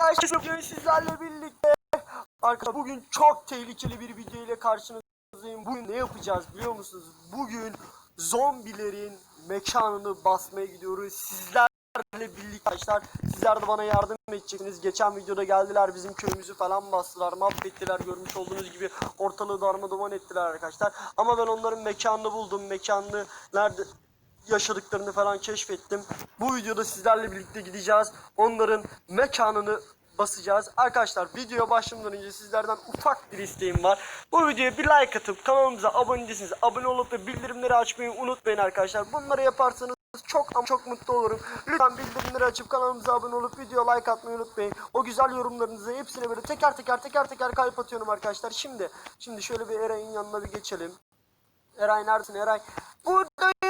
arkadaşlar bugün sizlerle birlikte Arkadaşlar bugün çok tehlikeli bir video ile karşınızdayım. Bugün ne yapacağız biliyor musunuz? Bugün zombilerin mekanını basmaya gidiyoruz. Sizlerle birlikte arkadaşlar. Sizler de bana yardım edeceksiniz. Geçen videoda geldiler bizim köyümüzü falan bastılar. Mahvettiler görmüş olduğunuz gibi ortalığı darmadağın ettiler arkadaşlar. Ama ben onların mekanını buldum. Mekanını nerede yaşadıklarını falan keşfettim. Bu videoda sizlerle birlikte gideceğiz. Onların mekanını basacağız. Arkadaşlar videoya başlamadan önce sizlerden ufak bir isteğim var. Bu videoya bir like atıp kanalımıza abone değilseniz abone olup ve bildirimleri açmayı unutmayın arkadaşlar. Bunları yaparsanız çok ama çok mutlu olurum. Lütfen bildirimleri açıp kanalımıza abone olup video like atmayı unutmayın. O güzel yorumlarınızı hepsine böyle teker teker teker teker kalp atıyorum arkadaşlar. Şimdi şimdi şöyle bir Eray'ın yanına bir geçelim. Eray neredesin Eray? Buradayım.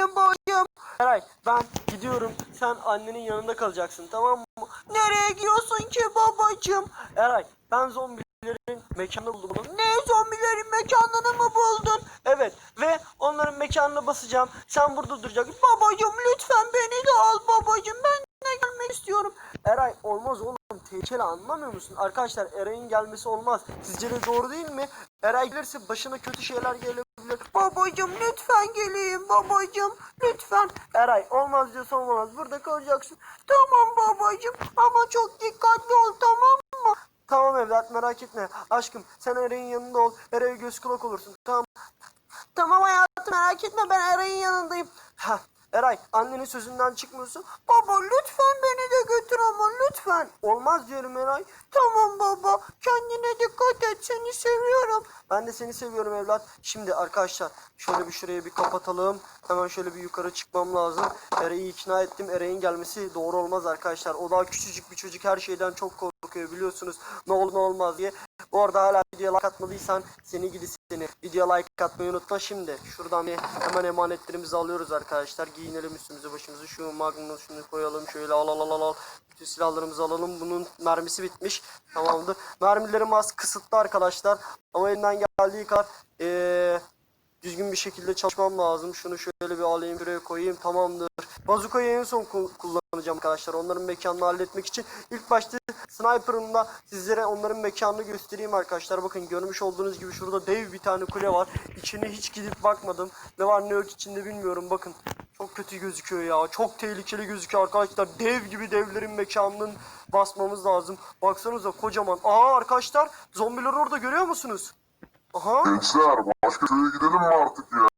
Eray ben gidiyorum. Sen annenin yanında kalacaksın tamam mı? Nereye gidiyorsun ki babacığım? Eray ben zombilerin mekanını buldum. Ne zombilerin mekanını mı buldun? Evet ve onların mekanına basacağım. Sen burada duracaksın. Babacığım lütfen beni de al babacığım. Ben de gelmek istiyorum. Eray olmaz oğlum. Tehlikeli anlamıyor musun? Arkadaşlar Eray'ın gelmesi olmaz. Sizce de doğru değil mi? Eray gelirse başına kötü şeyler gelebilir. Babacım lütfen geleyim babacım. Lütfen. Eray olmaz diyorsa olmaz. Burada kalacaksın. Tamam babacım ama çok dikkatli ol tamam mı? Tamam evlat merak etme. Aşkım sen Eray'ın yanında ol. Eray'a göz kulak olursun. Tamam. Tamam hayatım merak etme ben Eray'ın yanındayım. Heh, Eray annenin sözünden çıkmıyorsun. Baba lütfen beni de götür ama lütfen. Olmaz diyorum Eray. Tamam baba kendine dikkat et seni seviyorum. Ben de seni seviyorum evlat. Şimdi arkadaşlar şöyle bir şuraya bir kapatalım. Hemen şöyle bir yukarı çıkmam lazım. Eray'ı ikna ettim. Eray'ın gelmesi doğru olmaz arkadaşlar. O daha küçücük bir çocuk her şeyden çok korkuyor biliyorsunuz. Ne olur ne olmaz diye. Bu arada hala videoya like atmadıysan seni gidi seni. Videoya like atmayı unutma şimdi. Şuradan bir hemen emanetlerimizi alıyoruz arkadaşlar. Giyinelim üstümüzü başımızı. Şu magnum şunu koyalım. Şöyle al al al al al. Bütün silahlarımızı alalım. Bunun mermisi bitmiş. Tamamdır. Mermilerim az kısıtlı arkadaşlar. Ama elinden geldiği kadar eee düzgün bir şekilde çalışmam lazım. Şunu şöyle bir alayım şuraya koyayım tamamdır. Bazukayı en son kul- kullanacağım arkadaşlar. Onların mekanını halletmek için. ilk başta sniper'ımla sizlere onların mekanını göstereyim arkadaşlar. Bakın görmüş olduğunuz gibi şurada dev bir tane kule var. İçine hiç gidip bakmadım. Ne var ne yok içinde bilmiyorum. Bakın çok kötü gözüküyor ya. Çok tehlikeli gözüküyor arkadaşlar. Dev gibi devlerin mekanının basmamız lazım. Baksanıza kocaman. Aa arkadaşlar zombiler orada görüyor musunuz? Aha. Gençler başka köye gidelim mi artık ya?